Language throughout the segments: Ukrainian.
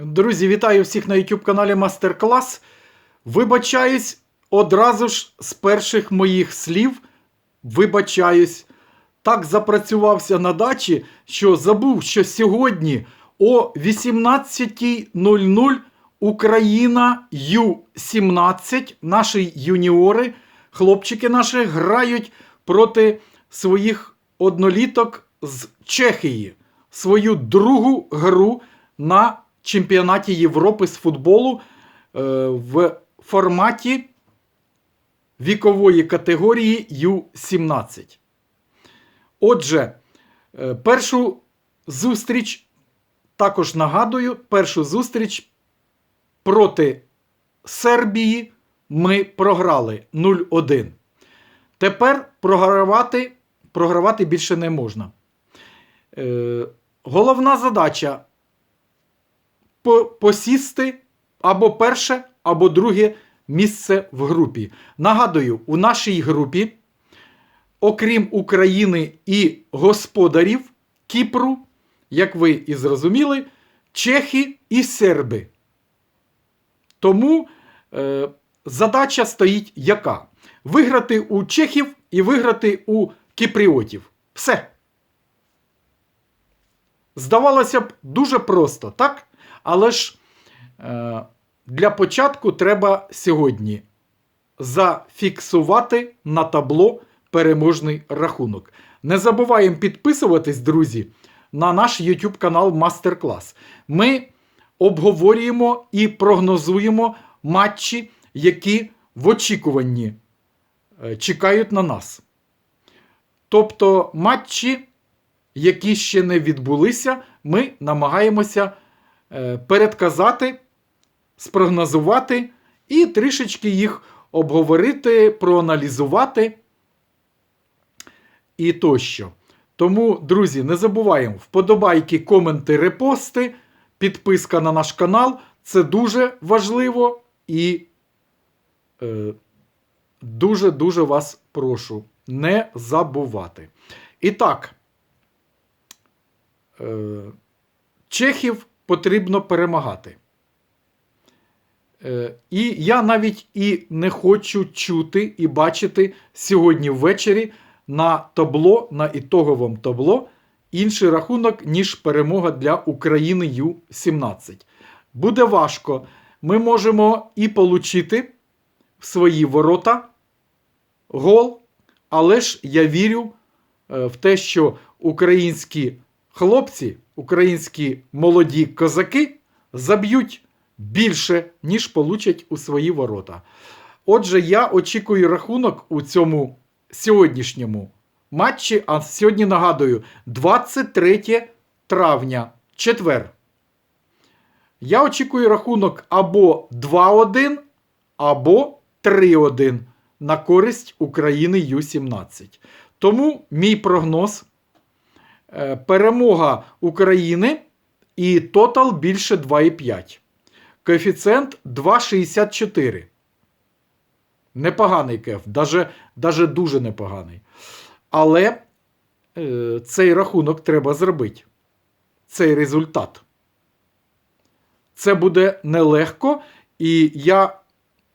Друзі, вітаю всіх на YouTube каналі Мастер Клас. Вибачаюсь одразу ж з перших моїх слів. Вибачаюсь. Так запрацювався на дачі, що забув, що сьогодні о 18.00 Україна Ю-17, наші юніори, хлопчики наші грають проти своїх одноліток з Чехії. Свою другу гру на чемпіонаті Європи з футболу е, в форматі вікової категорії Ю-17. Отже, е, першу зустріч, також нагадую, першу зустріч проти Сербії ми програли 0-1. Тепер програвати, програвати більше не можна. Е, головна задача посісти або перше, або друге місце в групі. Нагадую, у нашій групі, окрім України і господарів Кіпру, як ви і зрозуміли, чехи і серби. Тому е, задача стоїть яка? Виграти у чехів і виграти у кіпріотів. Все. Здавалося б, дуже просто, так? Але ж е, для початку треба сьогодні зафіксувати на табло переможний рахунок. Не забуваємо підписуватись, друзі, на наш YouTube канал Мастер Клас. Ми обговорюємо і прогнозуємо матчі, які в очікуванні е, чекають на нас. Тобто матчі, які ще не відбулися, ми намагаємося передказати, спрогнозувати і трішечки їх обговорити, проаналізувати і тощо. Тому, друзі, не забуваємо вподобайки, коменти, репости, підписка на наш канал. Це дуже важливо і е, дуже-дуже вас прошу не забувати. І так, е, Чехів потрібно перемагати. Е, І я навіть і не хочу чути і бачити сьогодні ввечері на табло, на ітоговому табло, інший рахунок, ніж перемога для України Ю-17. Буде важко. Ми можемо і получити в свої ворота гол, але ж я вірю е, в те, що українські хлопці, українські молоді козаки заб'ють більше, ніж получать у свої ворота. Отже, я очікую рахунок у цьому сьогоднішньому матчі. А сьогодні нагадую, 23 травня, четвер. Я очікую рахунок або 2-1, або 3-1 на користь України Ю-17. Тому мій прогноз перемога України і тотал більше 2,5. Коефіцієнт 2,64. Непоганий кеф, даже дуже непоганий. Але е, цей рахунок треба зробити. Цей результат. Це буде нелегко, і я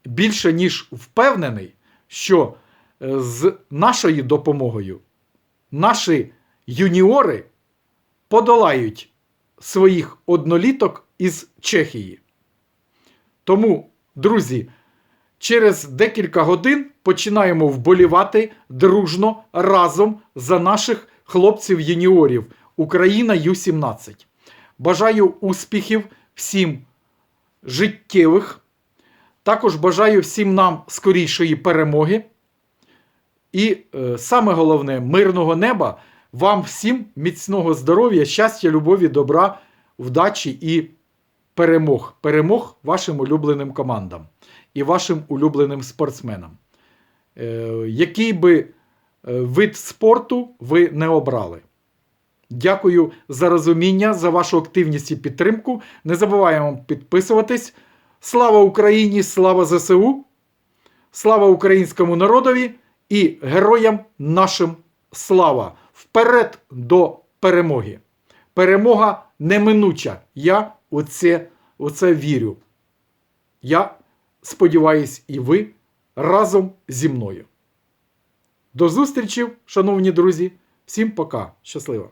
більше ніж впевнений, що е, з нашою допомогою наші юніори подолають своїх одноліток із Чехії. Тому, друзі, через декілька годин починаємо вболівати дружно разом за наших хлопців-юніорів Україна Ю-17. Бажаю успіхів всім життєвих. Також бажаю всім нам скорішої перемоги. І е, саме головне мирного неба, вам всім міцного здоров'я, щастя, любові, добра, вдачі і перемог. Перемог вашим улюбленим командам і вашим улюбленим спортсменам. Е, який би е, вид спорту ви не обрали. Дякую за розуміння, за вашу активність і підтримку. Не забуваємо підписуватись. Слава Україні! Слава ЗСУ! Слава українському народові і героям нашим слава! Вперед до перемоги! Перемога неминуча. Я у це у це вірю. Я сподіваюсь, і ви разом зі мною. До зустрічі, шановні друзі. Всім пока. Щасливо!